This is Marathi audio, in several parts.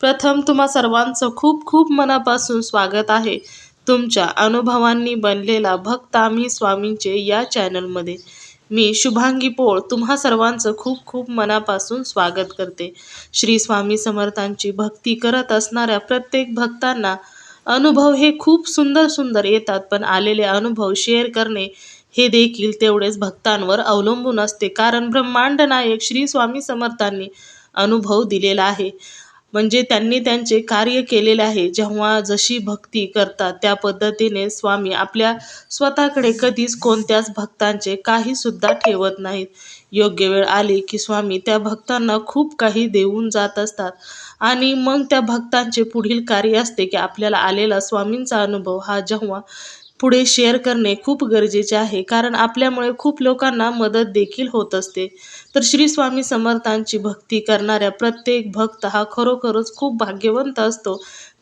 प्रथम तुम्हा सर्वांचं खूप खूप मनापासून स्वागत आहे. तुमच्या अनुभवांनी बनलेला भक्त आम्ही स्वामींचे या चॅनलमध्ये. मी शुभांगी पोळ तुम्हा सर्वांचं खूप खूप मनापासून स्वागत करते. श्री स्वामी समर्थांची भक्ती करत असणाऱ्या प्रत्येक भक्तांना अनुभव हे खूप सुंदर सुंदर येतात पण आलेले अनुभव शेअर करणे हे देखील तेवढेच भक्तांवर अवलंबून असते. कारण ब्रह्मांड नायक श्री स्वामी समर्थांनी अनुभव दिलेला आहे. म्हणजे त्यांनी त्यांचे कार्य केलेले आहे. जेव्हा जशी भक्ती करतात त्या पद्धतीने स्वामी आपल्या स्वतःकडे कधीच कोणत्याच भक्तांचे काही सुद्धा ठेवत नाहीत. योग्य वेळ आली की स्वामी त्या भक्तांना खूप काही देऊन जात असतात. आणि मग त्या भक्तांचे पुढील कार्य असते की आपल्याला आलेला स्वामींचा अनुभव हा जेव्हा पुढे शेअर करणे खूप गरजेचे आहे कारण आपल्यामुळे खूप लोकांना मदत देखील होत असते. तर श्री स्वामी समर्थांची भक्ती करणाऱ्या प्रत्येक भक्त हा खरोखरच खूप भाग्यवंत असतो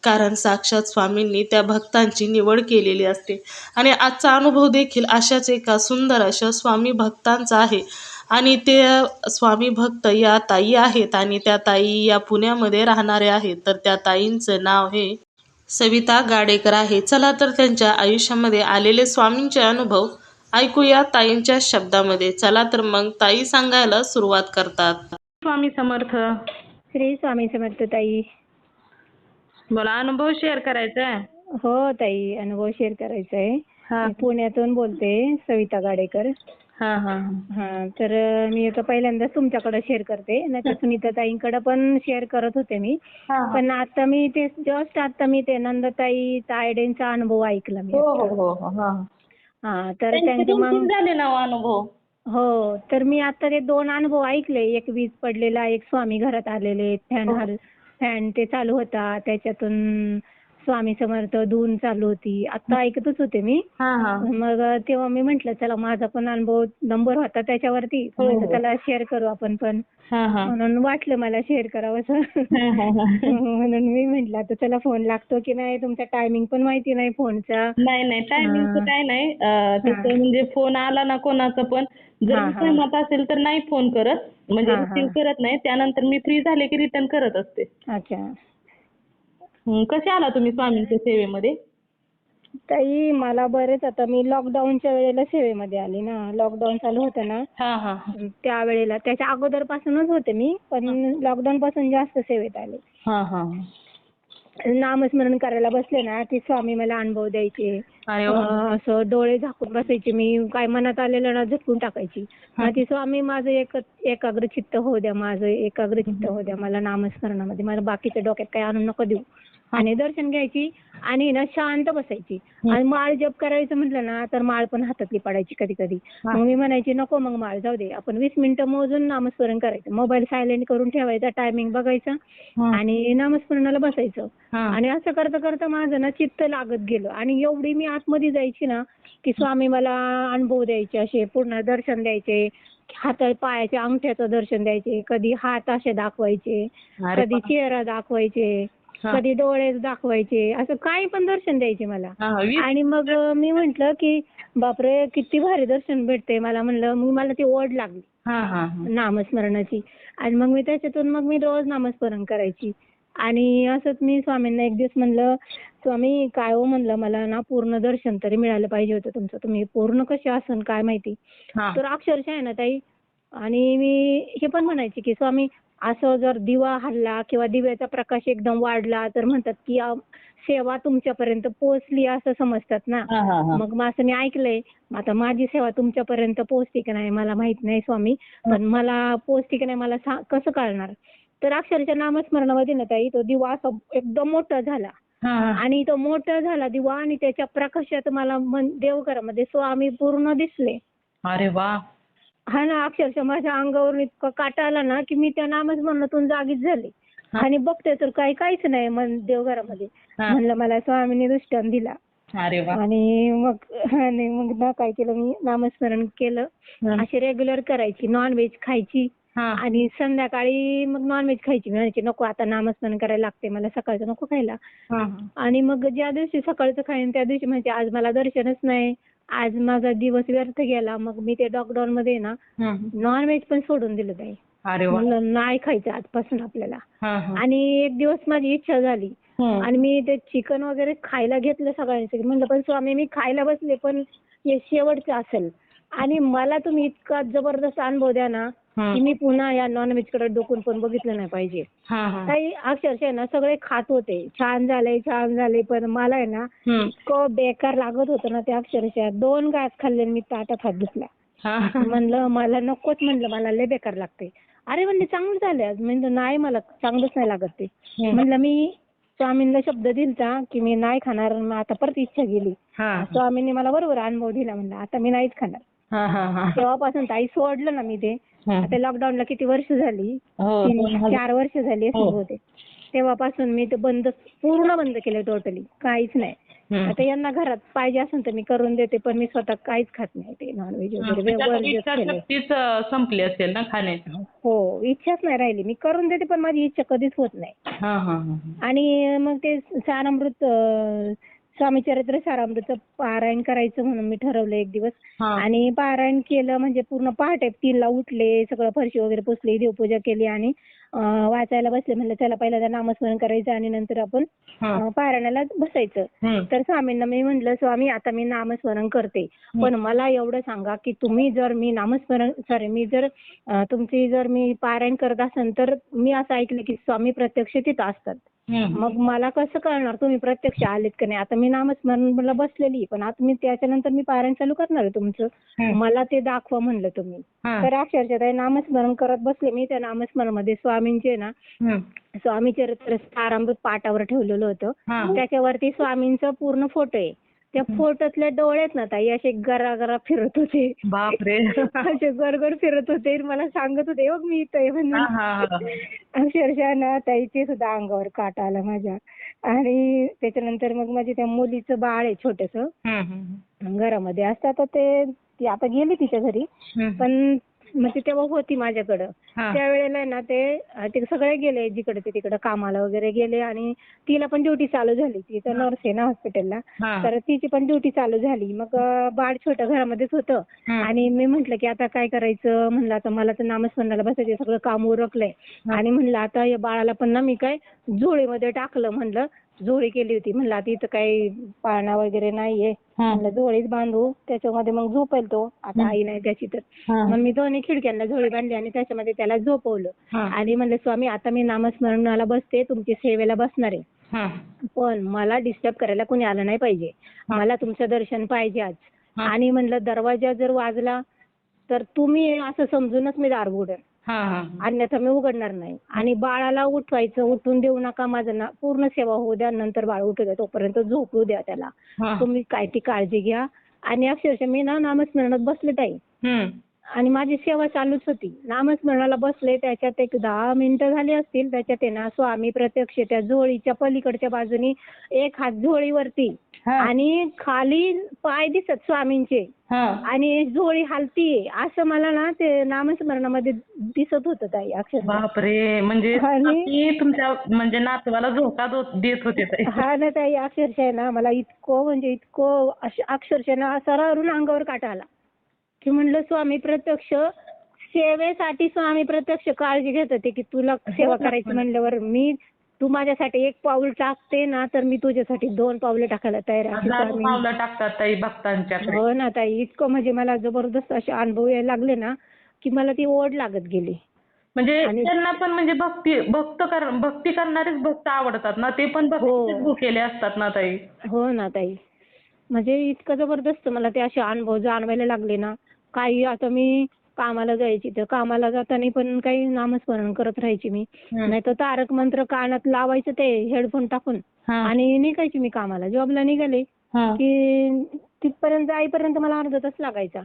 कारण साक्षात स्वामींनी त्या भक्तांची निवड केलेली असते. आणि आजचा अनुभव देखील अशाच एका सुंदर अशा स्वामी भक्तांचा आहे. आणि ते स्वामी भक्त या ताई आहेत आणि त्या ताई या पुण्यामध्ये राहणाऱ्या आहेत. तर त्या ताईंचं नाव हे सविता गाडेकर आहे. चला तर त्यांच्या आयुष्यामध्ये आलेले स्वामींचे अनुभव ऐकूया ताईंच्या शब्दामध्ये. चला तर मग ताई सांगायला सुरुवात करतात. स्वामी समर्थ. श्री स्वामी समर्थ ताई. मला अनुभव शेअर करायचा आहे हो ताई अनुभव शेअर करायचा आहे हा. मी पुण्यातून बोलते सविता गाडेकर. हा हा हा. तर मी आता पहिल्यांदाच तुमच्याकडे शेअर करते. नाही सुनीता ताईंकडे पण शेअर करत होते मी. पण आता मी ते जस्ट आता मी ते नंदताई तायडेंचा अनुभव ऐकला मी हो हो हो हो तर त्यांचे त्यांचे दोन मग तीन झाले ना हो अनुभव? हो तर मी आता ते दोन अनुभव ऐकले. एक वीज पडलेला एक स्वामी घरात आलेले फॅन फॅन ते चालू होता. त्याच्यातून स्वामी समर्थ धून चालू होती. आता ऐकतच होते मी. हा हा. मग तेव्हा मी म्हंटल चला माझा पण अनुभव नंबर होता त्याच्यावरती. हो, म्हटलं हो. चला शेअर करू आपण पण. हा हा. म्हणून वाटलं मला शेअर हा, हा, हा. म्हणून मी म्हंटल आता चला फोन लागतो की नाही? तुमचा टायमिंग पण माहिती नाही फोनचा नाही नाही. टायमिंगचं हा. काय नाही. तसं म्हणजे फोन आला ना कोणाचा पण. जर हा, हा. सहमत असेल तर नाही फोन करत. म्हणजे हा, हा. रिसीव्ह करत नाही. त्यानंतर मी फ्री झाले की रिटर्न करत असते. अच्छा. हं, कसे आला तुम्ही स्वामींच्या सेवेमध्ये? ताई मला बरेच आता मी लॉकडाऊनच्या वेळेला सेवेमध्ये आली ना. लॉकडाऊन चालू होतं ना. हा हा त्यावेळेला त्याच्या अगोदर पासूनच होते मी पण लॉकडाऊन पासून जास्त सेवेत आले. हा हा नामस्मरण करायला बसले ना की स्वामी मला अनुभव द्यायचे. अरे वा. अं, असं डोळे झाकून बसायचे मी काय मनात आलेलं ना झटकून टाकायची. मग ती स्वामी माझं एक एकाग्र चित्त होऊ द्या माझं एकाग्र चित्त होऊ द्या मला नामस्मरणामध्ये मला बाकीच्या डोक्यात काय आणून नको देऊ. आणि दर्शन घ्यायची आणि ना शांत बसायची. आणि माळ जप करायचं म्हटलं ना तर माळ पण हातातली पडायची कधी कधी मग मी म्हणायची नको मग माळ जाऊ दे. आपण वीस मिनिटं मोजून नामस्मरण करायचं. मोबाईल सायलेंट करून ठेवायचा टायमिंग बघायचा. आणि नामस्मरणाला बसायचं. आणि असं करता करता माझं ना चित्त लागत गेलं. आणि एवढी मी आतमध्ये जायची ना की स्वामी मला अनुभव द्यायचे असे पूर्ण दर्शन द्यायचे हात पायाच्या अंगठ्याचं दर्शन द्यायचे कधी हात असे दाखवायचे कधी चेहरा दाखवायचे. कधी डोळे दाखवायचे असं काही पण दर्शन द्यायचे मला. आणि मग मी म्हंटल की बापरे किती भारी दर्शन भेटते मला म्हणलं. मग मला ती ओढ लागली. नामस्मरणाची. आणि मग मी त्याच्यातून मग मी रोज नामस्मरण करायची. आणि असंच मी स्वामींना एक दिवस म्हणलं स्वामी काय हो म्हणलं मला ना पूर्ण दर्शन तरी मिळालं पाहिजे होतं तुमचं. तुम्ही पूर्ण कसे असन काय माहिती. तर अक्षरशः आहे ना ताई आणि मी हे पण म्हणायचे की स्वामी असं जर दिवा हल्ला किंवा दिव्याचा प्रकाश एकदम वाढला तर म्हणतात की सेवा तुमच्यापर्यंत पोहोचली असं समजतात ना. मग मग असं मी ऐकलंय. आता माझी सेवा तुमच्यापर्यंत पोहोचते की नाही मला माहीत नाही स्वामी. पण मला पोहोचते की नाही मला कसं कळणार? तर अक्षरशः नामस्मरणामध्ये ना ताई तो दिवा असा एकदम मोठा झाला. आणि तो मोठा झाला दिवा आणि त्याच्या प्रकाशात मला देवघरामध्ये स्वामी पूर्ण दिसले. अरे वा! हा ना अक्षरशः माझ्या अंगावरून इतका काटा आला ना की मी त्या नामस्मरणातून जागीच झाले. आणि बघते तर काही काहीच नाही मन देवघरामध्ये. हा. म्हणलं मला स्वामीने दृष्टांत दिला. अरे वा. आणि मग आणि मग ना काय केलं मी नामस्मरण केलं. हं. अशी रेग्युलर करायची नॉनव्हेज खायची. हा. आणि संध्याकाळी मग नॉनव्हेज खायची. मी म्हणायची नको आता नामस्मरण करायला लागते मला सकाळचं नको खायला. हा. आणि मग ज्या दिवशी सकाळचं खाईन त्या दिवशी म्हणजे आज मला दर्शनच नाही. आज माझा दिवस व्यर्थ गेला मग मी ते लॉकडाऊन मध्ये ना. नॉनव्हेज पण सोडून दिलं ताई अरे नाही खायचं आजपासून आपल्याला. आणि एक दिवस माझी इच्छा झाली. आणि मी ते चिकन वगैरे खायला घेतलं सगळ्यांसाठी म्हणलं पण स्वामी मी खायला बसले पण हे शेवटचं असेल आणि मला तुम्ही इतका जबरदस्त अनुभव द्या ना. की मी पुन्हा या नॉनव्हेजकडे डोकून पण बघितलं नाही पाहिजे. काही अक्षरशः ना सगळे खात होते छान झाले छान झाले पण मला आहे ना. इतकं बेकार लागत होतं ना ते अक्षरशः दोन घास खाल्ले मी ताटात हात धुतला. म्हणलं मला नकोच म्हणलं मला लय बेकार लागते अरे म्हणले चांगलं झालं आज म्हणलं नाही मला चांगलंच नाही लागत ते. म्हणलं मी स्वामींना शब्द दिलता की मी नाही खाणार आता परत इच्छा गेली. स्वामींनी मला बरोबर अनुभव दिला म्हणलं आता मी नाहीच खाणार. तेव्हापासून ताई सोडलं ना मी ते. आता लॉकडाऊनला किती वर्ष झाली? हो, हजार- चार वर्ष झाली असतील हो. बहुतेक. तेव्हापासून मी ते बंद पूर्ण बंद केलं टोटली काहीच नाही. हं. आता यांना घरात पाहिजे असेल तर मी करून देते पण मी स्वतः काहीच खात नाही ते नॉनव्हेज हा, वगैरे. म्हणजे संपली असेल ना खाण्याची? हो इच्छाच नाही राहिली. मी करून देते पण माझी इच्छा कधीच होत नाही. हा हा हा आणि मग ते सारामृत स्वामी चरित्र सारामृतचं पारायण करायचं म्हणून मी ठरवलं एक दिवस. आणि पारायण केलं म्हणजे पूर्ण पहाटे तीनला उठले सगळं फरशी वगैरे पुसली देवपूजा केली आणि वाचायला बसले म्हणलं चला पहिल्यांदा नामस्मरण करायचं आणि नंतर आपण पारायणाला बसायचं. तर स्वामींना मी म्हटलं स्वामी आता मी नामस्मरण करते पण मला एवढं सांगा की तुम्ही जर मी नामस्मरण सॉरी मी जर तुमची जर मी पारायण करत असेल तर मी असं ऐकलं की स्वामी प्रत्यक्ष तिथं असतात. मग मला कसं कळणार तुम्ही प्रत्यक्ष आलेत का नाही आता मी नामस्मरणला बसलेली पण आता मी त्याच्यानंतर मी पारायण चालू करणार आहे तुमचं. मला ते दाखवा म्हणलं तुम्ही. तर अक्षरशः नामस्मरण करत बसले मी त्या नामस्मरणमध्ये स्वामींचे ना. स्वामी चरित्र सारामृत पाटावर ठेवलेलं होतं. त्याच्यावरती स्वामींचा पूर्ण फोटो आहे त्या फोटोतले डोळे आहेत ना ताई असे गरा गरा फिरत होते. बापरे. असे गरगर फिरत होते. मला सांगत होते बघ मी इथं आहे म्हणून. हा, हा, हा. अक्षरशः ना ताई ते सुद्धा अंगावर काटा आला माझ्या. आणि त्याच्यानंतर मग माझी त्या मुलीचं बाळ आहे छोटस. हं, हं. घरामध्ये असतं तर ते ती आता गेली तिच्या घरी. हं. पण मग ती तेव्हा होती माझ्याकडं. त्यावेळेला ना ते ते सगळे गेले जिकडे ते तिकडे कामाला वगैरे गेले आणि तिला पण ड्युटी चालू झाली. ती तर नर्स आहे ना हॉस्पिटलला. तर तिची पण ड्युटी चालू झाली. मग बाळ छोटं घरामध्येच होतं. आणि मी म्हंटल की आता काय करायचं? म्हणलं आता मला तर नामस्मरणाला बसायचं सगळं काम उरकलंय. आणि म्हणलं आता या बाळाला पण ना मी काय झोळीमध्ये टाकलं. म्हणलं झोळी केली होती म्हणलं आता इथं काही पाळणा वगैरे नाहीये. म्हणलं झोळीच बांधू त्याच्यामध्ये मग झोपेल तो आता आई नाही त्याची तर. मग मी दोन्ही खिडक्यांना झोळी बांधली आणि त्याच्यामध्ये त्याला झोपवलं. आणि म्हणलं स्वामी आता मी नामस्मरणाला बसते तुमची सेवेला बसणार आहे. पण मला डिस्टर्ब करायला कोणी आलं नाही पाहिजे मला तुमचं दर्शन पाहिजे आज. आणि म्हणलं दरवाजा जर वाजला तर तुम्ही असं समजूनच मी दार उघडेन हा. अन्यथा मी उघडणार नाही. आणि बाळाला उठवायचं उठून देऊ नका माझं ना पूर्ण सेवा होऊ द्या नंतर बाळ उठू द्या तोपर्यंत झोपू द्या त्याला. तुम्ही काय ती काळजी घ्या. आणि अक्षरशः मी ना नामस्मरणात बसले ताई. हं. आणि माझी सेवा चालूच होती नामस्मरणाला बसले त्याच्यात एक दहा मिनिटं झाली असतील त्याच्यात आहे ना स्वामी प्रत्यक्ष त्या झोळीच्या पलीकडच्या बाजूनी एक हात झोळीवरती. आणि खाली पाय दिसत स्वामींचे. आणि झोळी हलतीये असं मला ना ते नामस्मरणामध्ये दिसत होतं ताई अक्षरशः बापरे म्हणजे तुमच्या म्हणजे नातवाला दो- देत होते. हा ना ताई अक्षरशः ना मला इतकं म्हणजे इतकं अक्षरशः ना सरावरून अंगावर काटा आला की म्हणलं स्वामी प्रत्यक्ष सेवेसाठी स्वामी प्रत्यक्ष काळजी घेत होते की तुला सेवा करायची म्हणल्यावर मी तू माझ्यासाठी एक पाऊल टाकते ना तर मी तुझ्यासाठी दोन पावले टाकायला तयार आहे हजारो पावलं टाकतात ताई भक्तांच्याकडे. हो ना ताई. इतकं म्हणजे मला जबरदस्त असे अनुभव यायला लागले ना की मला ती ओढ लागत गेली. म्हणजे आणि- त्यांना पण म्हणजे भक्ती भक्त कर भक्ती करणारेच भक्त आवडतात ना ते पण भक्तीचेच भुकेले असतात ना ताई. हो ना ताई. म्हणजे इतकं जबरदस्त मला ते असे अनुभव जाणवायला लागले ना काही आता मी कामाला जायची तर कामाला जाताना पण काही नामस्मरण करत राहायची मी हं. नाही तर तारक मंत्र कानात लावायचं ते हेडफोन टाकून. आणि निघायची मी कामाला जॉबला निघाले. की तिथपर्यंत जाईपर्यंत मला अर्धा तास लागायचा.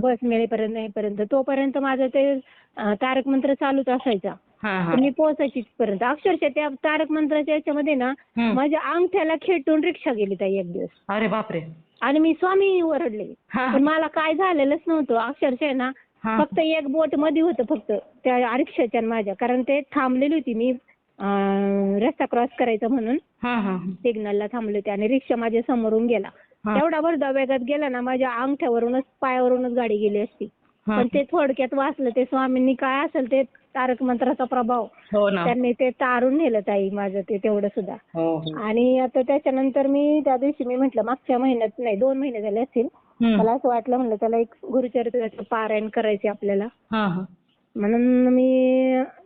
बस मिळेपर्यंत येईपर्यंत तोपर्यंत माझं ते तारक मंत्र चालूच असायचा तर मी पोहोचायची तिथपर्यंत. अक्षरशः त्या तारक मंत्राच्या याच्यामध्ये ना. माझ्या अंगठ्याला खेटून रिक्षा गेली ताई एक दिवस. अरे बापरे. आणि मी स्वामी ओरडले. पण मला काय झालेलंच नव्हतं. अक्षरशः ना. फक्त एक बोटमध्ये होतं फक्त त्या रिक्षाच्या आणि माझ्या. कारण ते थांबलेली होती मी रस्ता क्रॉस करायचा म्हणून. सिग्नलला थांबले होते आणि रिक्षा माझ्या समोरून गेला. तेवढा भरधा वेगात गेला ना माझ्या अंगठ्यावरूनच पायावरूनच गाडी गेली असती. पण ते थोडक्यात वाचलं ते स्वामींनी काय असेल ते तारक मंत्राचा प्रभाव. हो ना. त्यांनी ते तारून नेलं ताई माझं ते तेवढं सुद्धा. हो हो. आणि आता त्याच्यानंतर मी त्या दिवशी मी म्हटलं मागच्या महिन्यात नाही दोन महिने झाले असतील. हम्म. मला असं वाटलं म्हणलं त्याला एक गुरुचरित्राचं पारायण करायचे आपल्याला. हा हा. म्हणून मी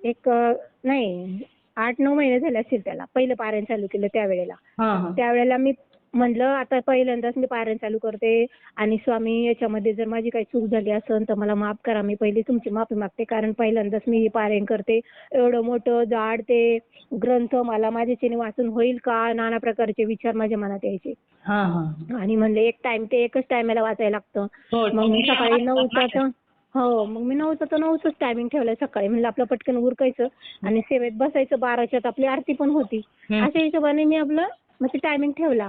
एक अं, नाही आठ नऊ महिने झाले असतील त्याला. पहिलं पारायण चालू केलं त्यावेळेला. हा हा. त्यावेळेला मी म्हणलं आता पहिल्यांदाच मी पारायण चालू करते आणि स्वामी याच्यामध्ये जर माझी काही चूक झाली असेल तर मला माफ करा. मी पहिली तुमची माफी मागते कारण पहिल्यांदाच मी हे पारायण करते. एवढं मोठं जाड ते ग्रंथ मला माझ्याच्याने वाचून होईल का? नाना प्रकारचे विचार माझ्या मनात यायचे. हा हा. आणि म्हणलं एक टाइम ते एकच टायमाला वाचायला लागतं. हो मग मी सकाळी नऊचा तर हो मग मी नऊचा तर नऊच टायमिंग ठेवलंय सकाळी. म्हणलं आपलं पटकन उरकायचं आणि सेवेत बसायचं. बाराच्यात आपली आरती पण होती. अशा हिशोबाने मी आपलं मग ते टायमिंग ठेवला.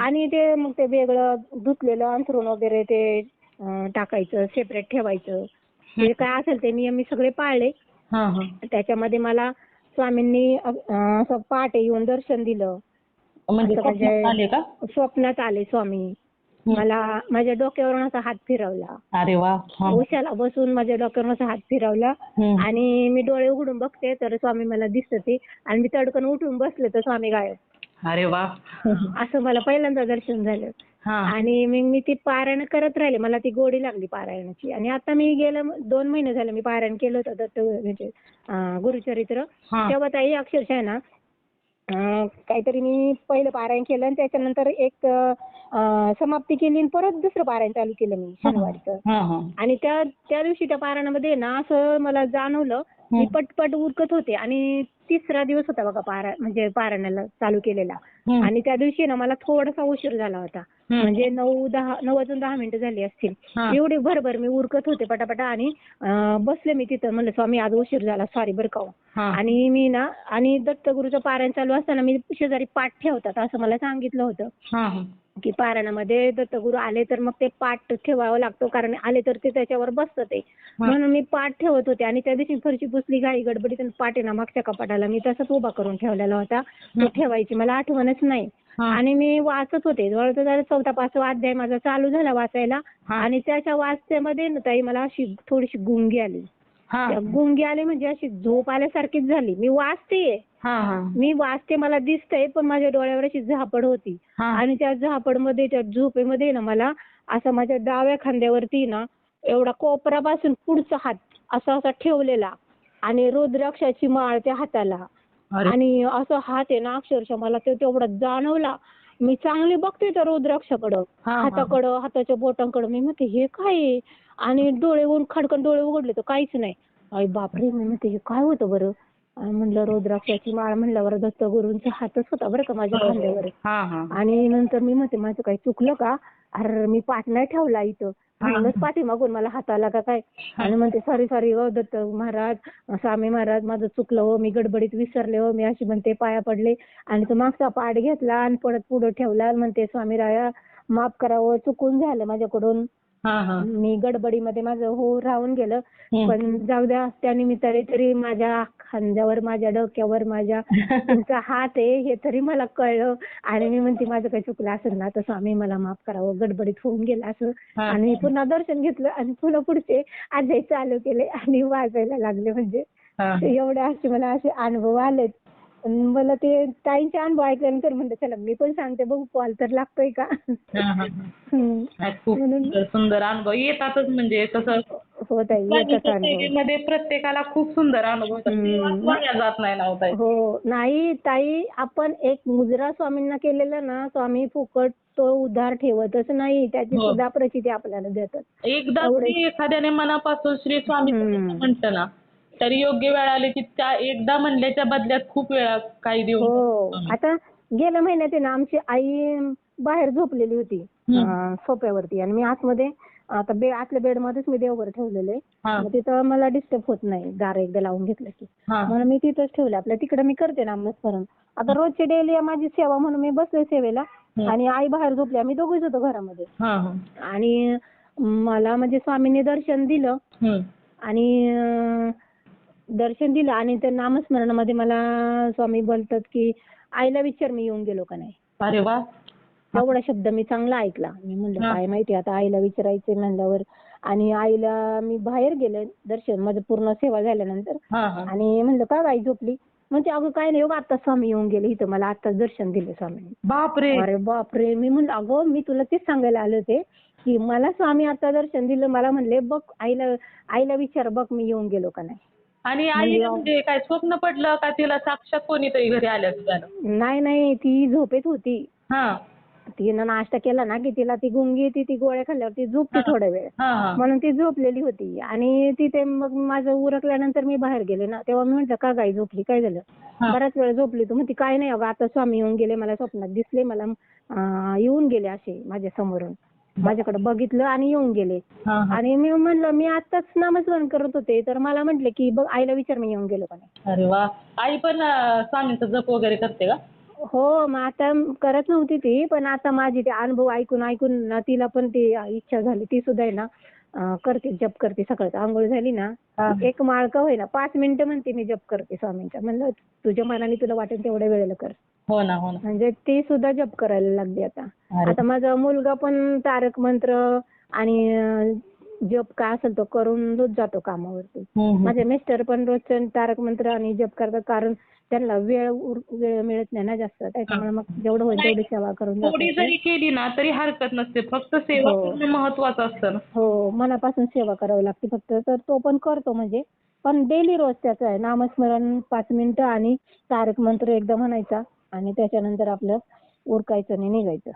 आणि ते मग ते वेगळं धुतलेलं अंथरूण वगैरे ते टाकायचं सेपरेट ठेवायचं. म्हणजे काय असेल ते नियम मी सगळे पाळले. त्याच्यामध्ये मला स्वामींनी असं पहाटे येऊन दर्शन दिलं. म्हणजे म्हणजे- स्वप्नात आले का? स्वप्नात आले स्वामी. मला माझ्या डोक्यावरून असा हात फिरवला. अरे वा उशाला बसून माझ्या डोक्यावरून असा हात फिरवला. आणि मी डोळे उघडून बघते तर स्वामी मला दिसत आणि मी तडकन उठून बसले तर स्वामी गायब. अरे वा. असं मला पहिल्यांदा दर्शन झालं. हा. आणि मग मी ती पारायण करत राहिले. मला ती गोडी लागली पारायणाची. आणि आता मी गेलं दोन महिने झाले मी पारायण केलं होतं दत्त म्हणजे गुरुचरित्र. तेव्हा ताई अक्षरशः आहे ना काहीतरी मी पहिलं पारायण केलं आणि त्याच्यानंतर एक समाप्ती केली आणि परत दुसरं पारायण चालू केलं मी शनिवारचं. आणि त्या त्या दिवशी त्या पारायणामध्ये ना असं मला जाणवलं मी पटपट उरकत होते. आणि तिसरा दिवस होता बघा पारा म्हणजे पारायणाला चालू केलेला. आणि त्या दिवशी ना मला थोडासा उशीर झाला होता. म्हणजे नऊ दहा नऊ वाजून दहा मिनिटं झाली असतील. एवढी भरभर मी उरकत होते पटापटा आणि बसले मी तिथं म्हणलं स्वामी आज उशीर झाला सॉरी बरं का हो. आणि मी ना आणि दत्तगुरूचं पारायण चालू असताना मी शेजारी पाठ ठेवतात असं मला सांगितलं होतं की पारायणामध्ये दत्तगुरू आले तर मग ते पाठ ठेवावा लागतो. कारण आले तर ते त्याच्यावर बसतं ते. म्हणून मी पाठ ठेवत होते. आणि त्या दिवशी फरची पुसली घाई गडबडीत आणि पाठ आहे ना मागच्या कपाटाला मी तसाच उभा करून ठेवलेला होता. तो ठेवायची मला आठवणच नाही. आणि मी वाचत होते. जवळजवळ चौथा पाचवा अध्याय माझा चालू झाला वाचायला. आणि त्याच्या वाचण्यामध्ये ना ताई मला अशी थोडीशी गुंगी आली. त्या गुंगी आली म्हणजे अशी झोप आल्यासारखीच झाली. मी वाचतेय. हा हा. मी वाचते मला दिसतंय पण माझ्या डोळ्यावर अशी झापड होती. आणि त्या झापडमध्ये त्या झोपेमध्ये ना मला असं माझ्या डाव्या खांद्यावरती ना एवढा कोपरापासून पुढचा हात असा असा ठेवलेला आणि रुद्राक्षाची माळ त्या हाताला. आणि असं हात आहे ना अक्षरशः मला ते तेवढा जाणवला. मी चांगली बघते त्या रुद्राक्षाकडं. हाताकडं हाताच्या बोटांकडं. मी म्हणते हे काय आहे? आणि डोळे उघड खडकन डोळे उघडले तर काहीच नाही. अय बापरे मी म्हणते हे काय होतं बरं? आणि म्हणलं रुद्राक्षाची माळ म्हणल्यावर दत्तगुरूंचा हातच होता बरं का माझ्या खांद्यावर. हा हा. आणि नंतर मी म्हणते माझं काही चुकलं का? अरे मी पाठ नाही ठेवला इथं. म्हणूनच पाठीमागून मला हात आला का काय? आणि म्हणते सॉरी सॉरी हो दत्त महाराज स्वामी महाराज माझं चुकलं हो मी गडबडीत विसरले हो मी अशी म्हणते पाया पडले. आणि तो मागचा पाठ घेतला आणि परत पुढे ठेवला म्हणते स्वामी राया माफ करावं चुकून झालं माझ्याकडून. हा हा मी गडबडीमध्ये माझं हो राहून गेलं. पण जाऊ द्या त्या निमित्ताने तरी माझ्या खांद्यावर माझ्या डोक्यावर माझ्या तुमचा हात आहे हे तरी मला कळलं. आणि मी म्हणते माझं काही चुकलं असेल ना तर स्वामी मला माफ करावं. गडबडीत होऊन गेलं असं. आणि पुन्हा दर्शन घेतलं आणि पुन्हा पुढचे अध्याय चालू केले आणि वाजायला लागले म्हणजे. एवढे असे मला असे अनुभव आलेत. मला ते ताईंचे अनुभव ऐकल्यानंतर म्हणलं चला मी पण सांगते बघू कॉल तर लागतोय का. हम्म. नाही, खूप म्हणून- सुंदर सुंदर अनुभव येतातच म्हणजे कसं हो ताई येतात अनुभव प्रत्येकाला खूप सुंदर अनुभव येतात. हम्म. दिवस वाया जात नाही ना हो. हो नाही ताई आपण एक मुजरा स्वामींना केलेला ना स्वामी फुकट तो उधार ठेवतच नाही त्याची हो. सुद्धा प्रचिती आपल्याला देतात एकदा एखाद्याने मनापासून श्री स्वामी हम्म. म्हणतं ना तरी योग्य वेळ आली की त्या एकदा म्हणल्याच्या बदल्यात खूप वेळा काही देऊन हो. आता गेल्या महिन्यात आहे ना आमची आई बाहेर झोपलेली होती. अं, सोफ्यावरती आणि मी आतमध्ये आता बे आतल्या बेडमध्येच मी देवघर ठेवलेलं हा. तिथं मला डिस्टर्ब होत नाही दार एकदा लावून घेतलं की. हा. म्हणून मी तिथंच ठेवलं. आपल्या तिकडे मी करते नामस्मरण आता रोजची डेली माझी सेवा म्हणून मी बसले सेवेला. आणि आई बाहेर झोपली. आम्ही दोघीच होतो घरामध्ये. हा हा. आणि मला म्हणजे स्वामींनी दर्शन दिलं. हम्म. आणि अं, दर्शन दिलं आणि त्या नामस्मरणामध्ये मला स्वामी बोलतात की आईला विचार मी येऊन गेलो का नाही? अरे वा. एवढा शब्द मी चांगला ऐकला. मी म्हणलं. काय माहिती आता आईला विचारायचं म्हणल्यावर. आणि आईला मी बाहेर गेले दर्शन माझं पूर्ण सेवा झाल्यानंतर. आणि म्हणलं का आई झोपली? म्हणजे अगं काय नाही आता स्वामी येऊन गेले इथं मला आताच दर्शन दिलं स्वामींनी. बापरे. अरे बापरे. मी म्हणलं अगं मी तुला तेच सांगायला आले होते की मला स्वामी आता दर्शन दिलं मला म्हणले बघ आईला आईला विचार बघ मी येऊन गेलो का नाही? आणि आई म्हणजे काय स्वप्न पडलं का तिला साक्षात कोणीतरी घरी आलं तुझ्या नाही नाही ती झोपेत होती. हा. तिनं नाश्ता केला ना की तिला ती गुंगी येते ती गोळ्या खाल्ल्यावर ती झोपते थोडा वेळ. हा म्हणून ती झोपलेली होती. आणि तिथे मग माझं उरकल्यानंतर मी बाहेर गेले ना तेव्हा मी म्हटलं का गाई झोपली? काय झालं? हा. बराच वेळ झोपली तू म्हणते काय नाही अगं आता स्वामी येऊन गेले मला स्वप्नात दिसले मला अं, येऊन गेले असे माझ्या समोरून. माझ्याकडे बघितलं आणि येऊन गेले. आणि मी म्हणलं मी आताच नामस्मरण करत होते तर मला म्हटले की बघ आईला विचार मी येऊन गेलो का नाही अरे वा. आई पण स्वामींचा जप वगैरे करते का? हो मग आता करत नव्हती ती पण आता माझी ते अनुभव ऐकून ऐकून ना तिला पण ती इच्छा झाली. ती सुद्धा आहे ना करते जप करते. सकाळचं आंघोळ झाली ना. एक माळ का होईना पाच मिनिटं म्हणते मी जप करते स्वामींचा म्हणलं तुझ्या मनाने तुला वाटेल तेवढ्या वेळेला कर. हो ना हो ना. म्हणजे ती सुद्धा जप करायला लागली आता. आता माझा मुलगा पण तारक मंत्र आणि जप काय असेल तो करून रोज जातो कामावरती. माझे मिस्टर पण रोज तारक मंत्र आणि जप करतात कारण त्यांना वेळ उर- वेळ मिळत नाही ना जास्त. त्याच्यामुळे मग जेवढं होईल तेवढी सेवा करून थोडी जातात जरी केली ना तरी हरकत नसते. फक्त सेवा हो. महत्वाचं असतं हो मनापासून सेवा करावी लागते फक्त. तर तो पण करतो म्हणजे. पण डेली रोज त्याचं आहे. नामस्मरण पाच मिनिटं आणि तारक मंत्र एकदा म्हणायचा. आणि त्याच्यानंतर आपलं उरकायचं आणि निघायचं.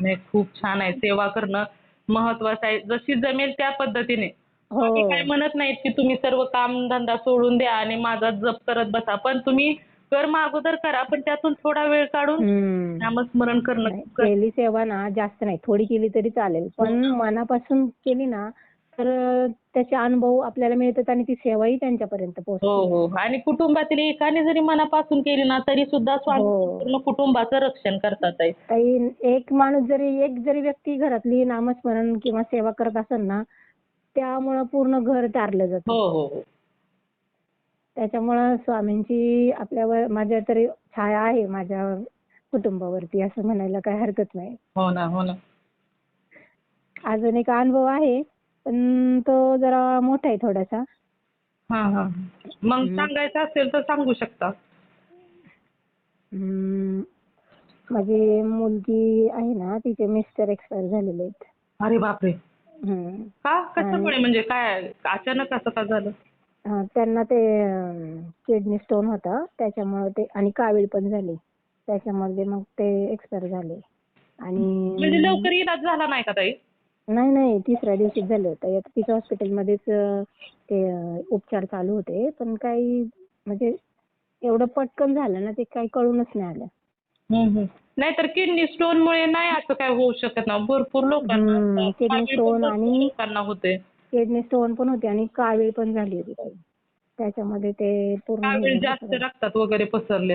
नाही खूप छान आहे. सेवा करणं महत्वाचं आहे. जशी जमेल त्या पद्धतीने. हो. बाकी काय म्हणत नाहीत की तुम्ही सर्व काम धंदा सोडून द्या आणि माझा जप करत बसा. पण तुम्ही कर्म अगोदर करा पण त्यातून थोडा वेळ काढून. नामस्मरण करणं केली सेवा ना जास्त नाही. थोडी केली तरी चालेल. पण मनापासून केली ना तर त्याचे अनुभव आपल्याला मिळतात आणि ती सेवाही त्यांच्यापर्यंत हो पोहोचते. हो आणि कुटुंबातील एकाने जरी मनापासून केली ना तरी सुद्धा स्वामी हो. पूर्ण कुटुंबाचं रक्षण करतात आहे काही एक माणूस जरी एक जरी व्यक्ती घरातली नामस्मरण किंवा सेवा करत असेल ना त्यामुळं पूर्ण घर तारलं जातं. हो हो हो. त्याच्यामुळं स्वामींची आपल्यावर माझ्या तरी छाया आहे माझ्या कुटुंबावरती असं म्हणायला काही हरकत नाही. हो ना हो ना. अजून एक अनुभव आहे. पण तो जरा मोठा आहे थोडासा. हा हा. मग सांगायचं असेल तर सांगू शकता. हम्म, माझी मुलगी आहे ना तिचे मिस्टर एक्सपायर झालेले आहेत. अरे बापरे. हम्म. का? कशामुळे? म्हणजे काय? अचानक असं का झालं? अं, त्यांना ते किडनी स्टोन होता. त्याच्यामुळे ते आणि कावीळ पण झाली. त्याच्यामध्ये मग ते एक्सपायर झाले. म्हणजे आणि लवकर इलाज झाला नाही का ताई? नाही नाही. तिसऱ्या दिवशीच झाले होते. आता तिच्या हॉस्पिटलमध्येच ते उपचार चालू होते. पण काही म्हणजे एवढं पटकन झालं ना ते काही कळूनच नाही आलं. नाहीतर किडनी स्टोन मुळे नाही असं काय होऊ शकत ना. भरपूर लोकांना हम्म, kidney stone भरपूर आणि- लोकांना होते. किडनी स्टोन पण होती आणि कावीळ पण झाली होती काही त्याच्यामध्ये ते पूर्ण हे झालं जास्त सगळं. रक्तात वगैरे पसरले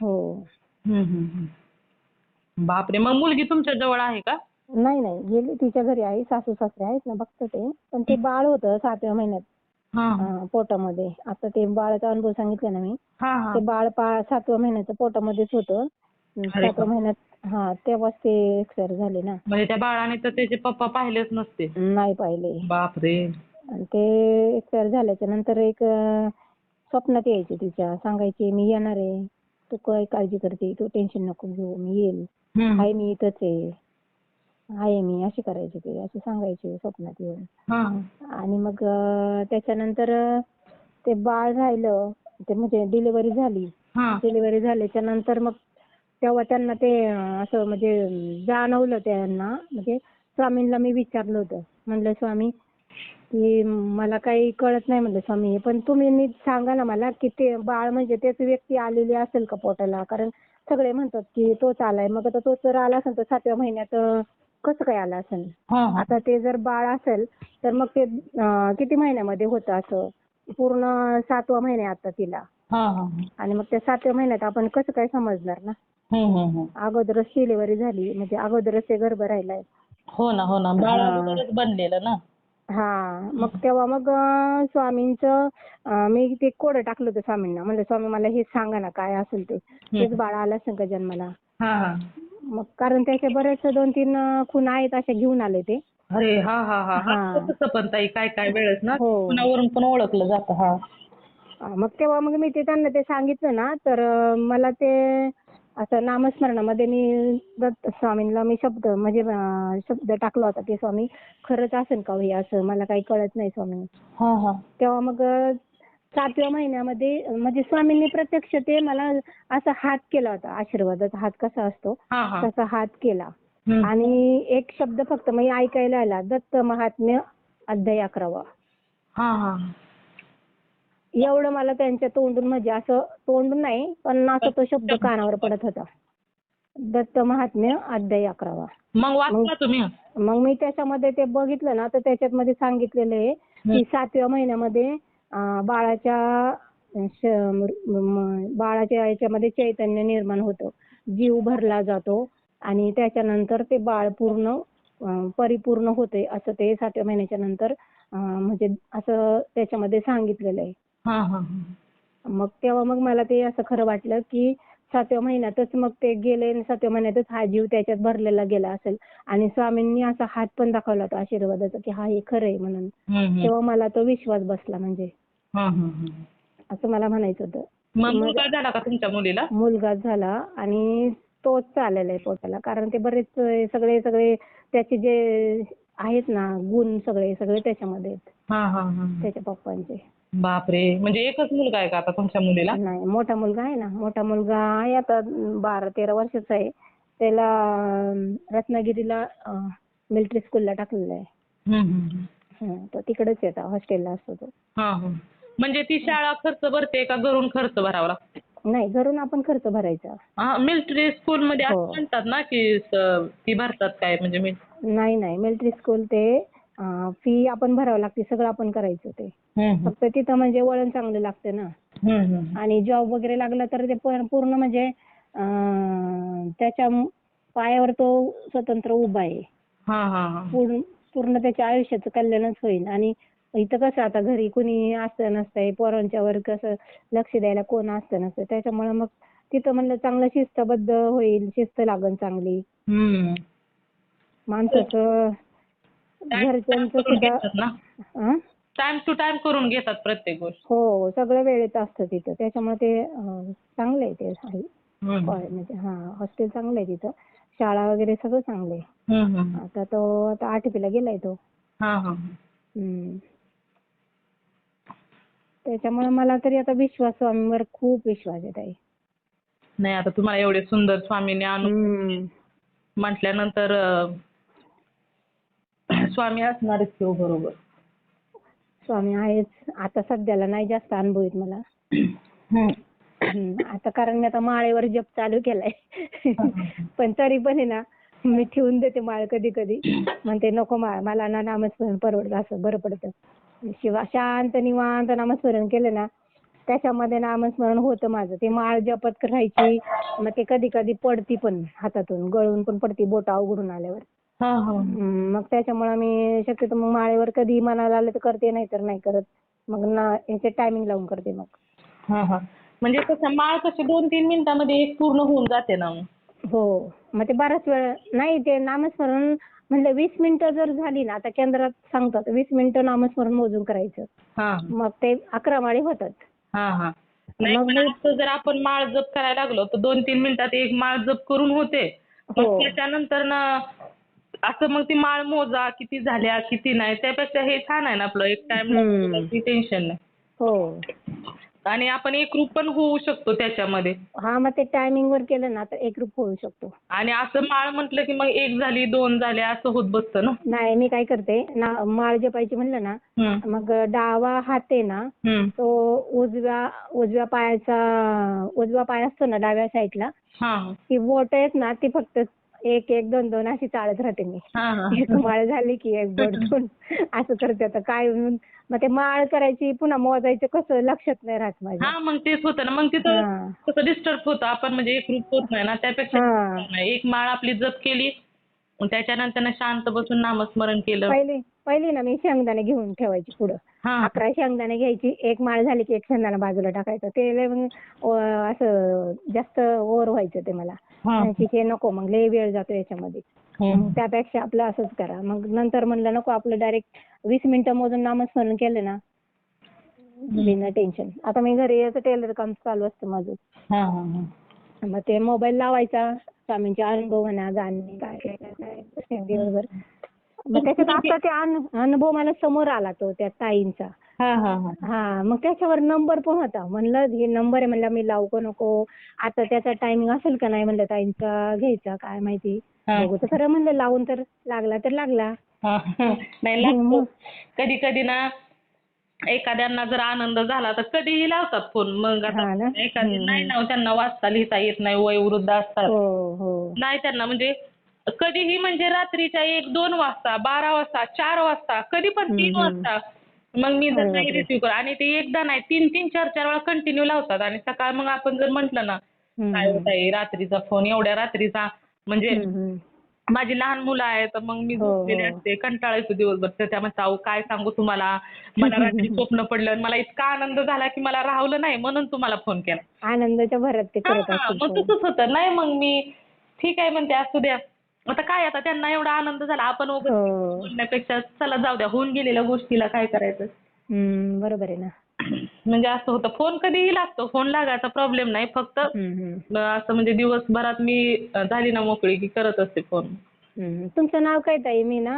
हो. हम्म, हम्म, हम्म. बापरे. मग मुलगी तुमच्या जवळ आहे का? नाही नाही. गेली. तिच्या घरी आहे. सासू सासरे आहेत ना बघतं ते. पण ते बाळ होतं सातव्या महिन्यात. हा. अं, पोटामध्ये. आता ते बाळाचा अनुभव सांगितला ना मी. ते बाळ पा सातव्या महिन्याचं पोटामध्येच होतं. सातव्या महिन्यात हा तेव्हाच ते एक्सपायर झाले ना. म्हणजे त्या बाळाने तर त्याचे पप्पा पाहिलेच नसते. नाही पाहिले. बापरे. आणि ते एक्सपायर झाल्याच्यानंतर एक अं, स्वप्नात यायचे तिच्या. सांगायचे मी येणार आहे. तू काय काळजी करते? तू टेन्शन नको घेऊ. मी येईल. हम्म. आहे मी इथंच आहे. आहे मी अशी करायचे ते असे सांगायचे स्वप्नात येऊन. आणि मग त्याच्यानंतर ते बाळ राहिलं ते म्हणजे डिलिव्हरी झाली. डिलिव्हरी झाल्याच्यानंतर मग तेव्हा त्यांना ते असं म्हणजे जाणवलं त्यांना म्हणजे स्वामींना मी विचारलं होतं. म्हणलं स्वामी की मला काही कळत नाही म्हणलं स्वामी पण तुम्ही नीट सांगा ना मला की ते बाळ म्हणजे तेच व्यक्ती आलेली असेल का पोटाला? कारण सगळे म्हणतात की तोच आलाय. मग आता तोच जर आला असेल तर सातव्या महिन्यात कसं काय आलं असेल आता ते जर बाळ असेल तर मग ते किती महिन्यामध्ये होतं असं? पूर्ण सातवा महिना आता तिला. आणि मग त्या सातव्या महिन्यात आपण कसं काय समजणार ना. अगोदरच डिलिव्हरी झाली म्हणजे अगोदरच ते गर्भ राहिलाय. हो ना हो ना. बाळ. अगोदरच बनलेलं ना? हा. मग तेव्हा मग स्वामींचं मी ते कोडं टाकलं होतं स्वामींना. म्हणलं स्वामी मला हे सांगा ना काय असेल ते? तेच बाळ आलं असेल का जन्माला? हा हा. मग कारण त्याचे बरेच दोन तीन खूण आहेत अशा घेऊन आले ते. अरे हा हा हा. हा. असतं तसं पण ताई काय काय वेळेस ना हो. कुणावरून पण ओळखलं जातं हा. मग तेव्हा मग मी ते त्यांना ते सांगितलं ना तर अं, मला ते असं नामस्मरणामध्ये मी दत्त स्वामींना मी शब्द म्हणजे अं, शब्द टाकला होता की स्वामी खरंच असेल का हो हे असं? मला काही कळत नाही स्वामी. हा हा. तेव्हा मग अं, सातव्या महिन्यामध्ये म्हणजे स्वामींनी प्रत्यक्ष ते मला असा हात केला होता आशीर्वादाचा हात कसा असतो हा हा. तसा हात केला. हम्म. आणि एक शब्द फक्त मी ऐकायला आला दत्त महात्म्य अध्याय अकरावा. हा हा. एवढं मला त्यांच्या तोंडून म्हणजे असं तोंडून नाही पण असं तो शब्द कानावर पडत होता. दत्त महात्म्य अध्याय अकरावा. मग वाचला तुम्ही? मग मी त्याच्यामध्ये ते बघितलं ना तर त्याच्यात मध्ये सांगितलेलं आहे की सातव्या महिन्यामध्ये बाळाच्या बाळाच्या याच्यामध्ये चैतन्य निर्माण होतं. जीव भरला जातो आणि त्याच्यानंतर ते बाळ पूर्ण परिपूर्ण होते असं ते सातव्या महिन्याच्या नंतर म्हणजे असं त्याच्यामध्ये सांगितलेलं आहे. मग तेव्हा मग मला ते असं खरं वाटलं की सातव्या महिन्यातच मग ते गेले आणि सातव्या महिन्यातच हा जीव त्याच्यात भरलेला गेला असेल. आणि स्वामींनी असा हात पण दाखवला होता आशीर्वादाचा की हा हे खरं आहे म्हणून. तेव्हा मला तो विश्वास बसला म्हणजे. असं मला म्हणायचं होतं. मुलगा झाला का तुमच्या मुलीला? मुलगा झाला आणि तोच चाललेला आहे पोटाला. कारण ते बरेच सगळे सगळे त्याचे जे आहेत ना गुण सगळे सगळे त्याच्यामध्ये आहेत. हा हा हा त्याच्या पप्पांचे. बापरे. म्हणजे एकच मुलगा आहे का आता तुमच्या मुलीला? नाही मोठा मुलगा आहे ना. मोठा मुलगा आहे आता बारा तेरा वर्षाचा आहे. त्याला रत्नागिरीला मिलिटरी स्कूलला टाकलेलं आहे. तो तिकडेच आता हॉस्टेलला असतो तो. म्हणजे ती शाळा खर्च भरते का घरून खर्च भरावा लागतो? नाही घरून आपण खर्च भरायचा. हा मिलिटरी स्कूल मध्ये असं हो. म्हणतात ना की स- ती भरतात काय म्हणजे मी नाही नाही मिलिटरी स्कूल ते फी आपण भरावं लागते सगळं आपण करायचं ते. हम्म, फक्त तिथं म्हणजे वळण चांगलं लागतं ना. हम्म, हम्म. आणि जॉब वगैरे लागला तर ते पण पूर्ण म्हणजे अं, त्याच्या म- पायावर तो स्वतंत्र उभा आहे. हा हा हा. पूर्ण पूर्ण त्याच्या आयुष्याचं कल्याणच होईल. आणि इथं कसं आता घरी कुणी असतं नसतंय पोरांच्यावर कसं लक्ष द्यायला कोण असतं नसतं त्याच्यामुळे मग तिथं म्हणलं चांगलं शिस्तबद्ध होईल शिस्त लागन चांगली. माणसाचं घरच्यांचं सुद्धा हं? टाइम टू टाइम करून घेतात प्रत्येक गोष्ट. हो सगळं वेळेत असतं तिथं. त्याच्यामुळे ते चांगलं आहे ते हा हॉस्टेल चांगलं आहे तिथं. शाळा वगैरे सगळं चांगलं आहे. आता तो आता आठवीला गेलाय तो. हम्म. त्याच्यामुळे मला तरी आता विश्वास स्वामींवर खूप विश्वास आहे ताई. नाही आता तुम्हाला एवढे सुंदर स्वामीने हम्म. म्हटल्यानंतर स्वामी असणारच किंवा बरोबर. स्वामी आहेच. आता सध्याला नाही जास्त अनुभव आहेत मला. आता कारण मी आता माळेवर जप चालू केलाय. पण तरी पण आहे ना मी ठेवून देते माळ कधी कधी. म्हणते नको माळ मला ना नामस्मरण परवडतं असं बरं पडतं. शिवा शांत निवांत नामस्मरण केलं ना त्याच्यामध्ये नामस्मरण होतं माझं. ते माळ जपत राहायची मग ते कधी कधी पडती पण हातातून गळून पण पडती बोट अवघडून आल्यावर. मग त्याच्यामुळे मी शक्यतो मग माळेवर कधी मनाला आलं तर करते नाही तर नाही करत. मग ना याचे टायमिंग लावून करते मग. हा हा. म्हणजे कसं माळ कशी दोन तीन मिनिटांमध्ये एक पूर्ण होऊन जाते ना. हो. मग ते बराच वेळ नाही ते नामस्मरण म्हणलं वीस मिनिटं जर झाली ना आता केंद्रात सांगतात वीस मिनिटं नामस्मरण मोजून करायचं. हा. मग ते अकरा माळी होतात. हा हा. नाही मग पण मी- असं जर आपण माळ जप करायला लागलो तर दोन तीन मिनिटात एक माळ जप करून होते. हो. त्याच्यानंतर ना असं मग ती माळ मोजा किती झाल्या किती नाही त्यापेक्षा हे छान आहे ना आपलं एक हम्म. टाइम टेन्शन नाही. हो. आणि आपण एकरूप पण होऊ शकतो त्याच्यामध्ये हा मग ते टायमिंग वर केलं ना तर एकरूप होऊ शकतो आणि असं माळ म्हटलं की मग एक झाली दोन झाल्या असं होत बसतं ना नाही मी काय करते ना माळ जपायची म्हणलं ना हम्म. मग डावा हात आहे ना हम्म. तो उजव्या उजव्या पायाचा उजवा पाय असतो ना डाव्या साईडला हा ती बोट आहेत ना ती फक्त एक एक दोन दोन अशी चालत राहते मी. एक माळ झाली की एक दोन दोन असं करते आता. काय मग ते माळ करायची पुन्हा मोजायचं कसं? लक्षात नाही राहत माझ्या. हा मग तेच होतं ना. मग तिथं. कसं डिस्टर्ब होतं. आपण म्हणजे एकरूप होत नाही ना. त्यापेक्षा. एक माळ आपली जप केली त्याच्यानंतर ना शांत बसून नामस्मरण केलं. पहिली पहिली ना मी शेंगदाणे घेऊन ठेवायची पुढं. हा अकरा शेंगदाणे घ्यायची एक माळ झाली की एक शेंगदाणा बाजूला टाकायचं ते लय मग असं जास्त ओर व्हायचं ते मला हा म्हणजे हे नको मग लय वेळ जातो याच्यामध्ये त्यापेक्षा आपलं असंच करा मग नंतर म्हणलं नको आपलं डायरेक्ट वीस मिनिटं मोजून नामस्मरण केलं ना बिना टेन्शन आता मी घरी याचं टेलर काम चालू असतं माझं हा हा हा मग ते मोबाईल लावायचा स्वामींचे अनुभव म्हणा गाणे काय काय काय दिवसभर मग त्याच्यात आता ते अनु- अनुभव मला समोर आला तो त्या ताईंचा. हा हा हा. हा मग त्याच्यावर नंबर पण होता. म्हणलं हे नंबर आहे. म्हणलं मी लावू का नको. आता त्याचा टायमिंग असेल का नाही? म्हणलं ताईंचा घ्यायचा काय माहिती. बघू तर खरं म्हणलं लावून तर लागला तर लागला. नाही कधी कधी ना एखाद्यांना जर आनंद झाला तर कधीही लावतात फोन. मग? एखादी नाही ना त्यांना वाचता लिहिता येत नाही वयोवृद्ध असतात. हो हो. नाही त्यांना म्हणजे कधीही म्हणजे रात्रीच्या एक दोन वाजता बारा वाजता चार वाजता कधी पण तीन. वाजता मग मी जर नाही. रिसिव्ह कर आणि ते एकदा नाही तीन तीन चार चार वेळा कंटिन्यू लावतात आणि सकाळ मग आपण जर म्हटलं ना काय होत आहे रात्रीचा फोन एवढ्या रात्रीचा म्हणजे. माझी लहान मुलं आहेत तर मग मी हो, झोपलेले हो. असते कंटाळा येतो दिवसभर तर त्यामुळे अहो काय सांगू तुम्हाला मला रात्री स्वप्न पडलं आणि मला इतका आनंद झाला की मला राहवलं नाही म्हणून तुम्हाला फोन केला आनंदाच्या भरात ते करत मग. तसंच होतं नाही मग मी ठीक आहे म्हणते असू द्या आता काय आता? त्यांना एवढा आनंद झाला. आपण उगाच हो. बोलण्यापेक्षा चला जाऊ द्या होऊन गेलेल्या गोष्टीला काय करायचं? हम्म, बरोबर आहे ना. म्हणजे असं होतं फोन कधीही लागतो. फोन लागायचा प्रॉब्लेम नाही. फक्त हम्म, हम्म, असं म्हणजे दिवसभरात मी अं, झाली ना मोकळी की करत असते फोन. हम्म. तुमचं नाव काय ताई? मी ना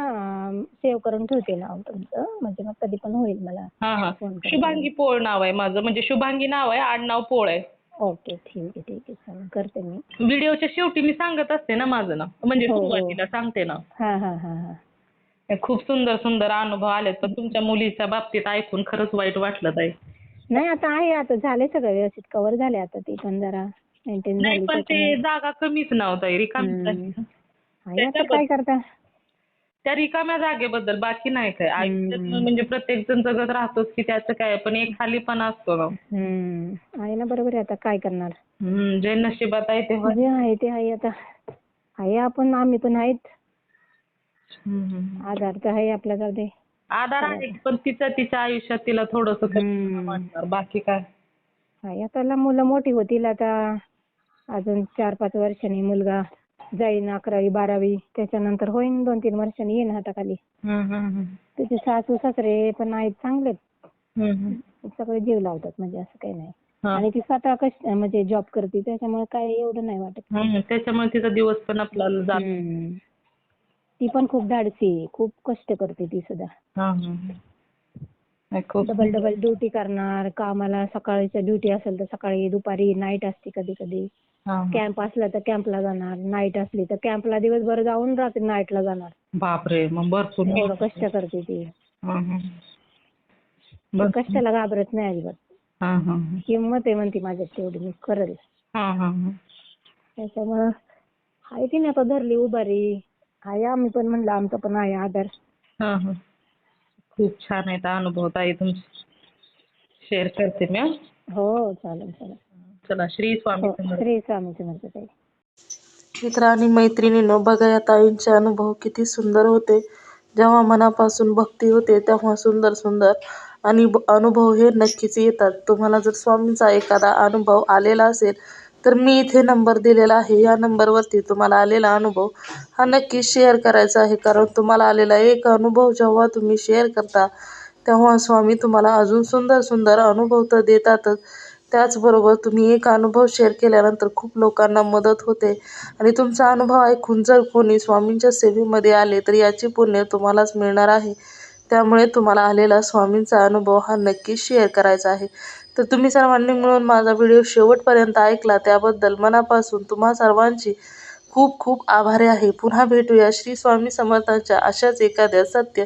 सेव्ह करून ठेवते नाव तुमचं. म्हणजे मग कधी पण होईल मला हा हा. फोन करा. शुभांगी पोळ नाव आहे माझं. म्हणजे शुभांगी नाव आहे आडनाव पोळ आहे. ओके ठीक आहे ठीक आहे. चालेल करते मी. व्हिडिओच्या शेवटी मी सांगत असते ना माझं नाव. म्हणजे हो, हो. सुरुवातीला सांगते ना. हा हा हा हा. खूप सुंदर सुंदर अनुभव आलेत पण तुमच्या मुलीच्या बाबतीत ऐकून खरंच वाईट वाटलं ताई. नाही आता आहे आता झाले सगळं व्यवस्थित. कव्हर झाले आता ती पण जरा. मेंटेन नाही झाली पण ते जागा कमीच नव्हता रिकामी हम्म. आहे. आता काय करता? त्या रिकाम्या जागेबद्दल बाकी नाही काय आयुष्यात. म्हणजे प्रत्येक जण जगत राहतोच की त्याचं काय पण एक खालीपणा असतो ना. हम्म. आहे ना बरोबर आहे आता काय करणार? जे नशिबात आहे ते. जे आहे ते आहे आता. आहे आपण आम्ही पण आहेत. आधार तर आहे आपला जाऊ दे. आधार आहे पण तिचं तिच्या आयुष्यात तिला थोडस बाकी काय? आता मुलं मोठी होतील आता. अजून चार पाच वर्षांनी मुलगा. जाईन अकरावी बारावी त्याच्यानंतर होईन दोन तीन वर्षांनी येईन हाताखाली. त्याचे सासू सासरे पण आहेत हम्म. सगळे जीव लावतात म्हणजे असं काही नाही. आणि ती स्वतः कश म्हणजे जॉब करते त्याच्यामुळे काय एवढं नाही वाटत त्याच्यामुळे तिचा दिवस पण हम्म. ती पण खूप धाडसी आहे. खूप कष्ट करते ती सुद्धा डबल डबल ड्युटी करणार कामाला सकाळच्या ड्युटी असेल तर सकाळी दुपारी नाईट असते कधी कधी. कॅम्प असला तर कॅम्पला जाणार नाईट असली तर कॅम्पला दिवसभर जाऊन रात्री नाईटला जाणार. बापरे मग भरपूर एवढं कष्ट करते ती. ती कष्टाला घाबरत नाही अजिबात. हिंमत आहे म्हणते माझ्यात तेवढी मी करेल हा, हा, हा. त्याच्यामुळं आहे तिने आता धरली उभारी. आहे आम्ही पण म्हणलं आमचा पण आहे आधार. खूप छान आहेत अनुभव ताई तुमचे. शेअर करते मी हा. हो चालेल चालेल. चला श्री स्वामी हो समर्थ. श्री स्वामी समर्थ ताई. मित्र आणि मैत्रिणींनो बघा या ताईंचे अनुभव किती सुंदर होते. जेव्हा मनापासून भक्ती होते तेव्हा सुंदर सुंदर आणि अनुभव हे नक्कीच येतात. तुम्हाला जर स्वामींचा एखादा अनुभव आलेला असेल तर मी इथे नंबर दिलेला आहे. या नंबरवरती तुम्हाला आलेला अनुभव हा नक्की शेअर करायचा आहे. कारण तुम्हाला आलेला एक अनुभव जेव्हा तुम्ही शेअर करता तेव्हा स्वामी तुम्हाला अजून सुंदर सुंदर अनुभव तर देतातच. त्याचबरोबर तुम्ही एक अनुभव शेअर केल्यानंतर खूप लोकांना मदत होते. आणि तुमचा अनुभव ऐकून जर कोणी स्वामींच्या सेवेमध्ये आले तर याची पुण्य तुम्हालाच मिळणार आहे. त्यामुळे तुम्हाला आलेला स्वामींचा अनुभव हा नक्की शेअर करायचा आहे. तर तुम्ही सर्वांनी मिळून माझा व्हिडिओ शेवटपर्यंत ऐकला त्याबद्दल मनापासून तुम्हा सर्वांची खूप खूप आभारी आहे. पुन्हा भेटूया श्री स्वामी समर्थांच्या अशाच एखाद्या सत्य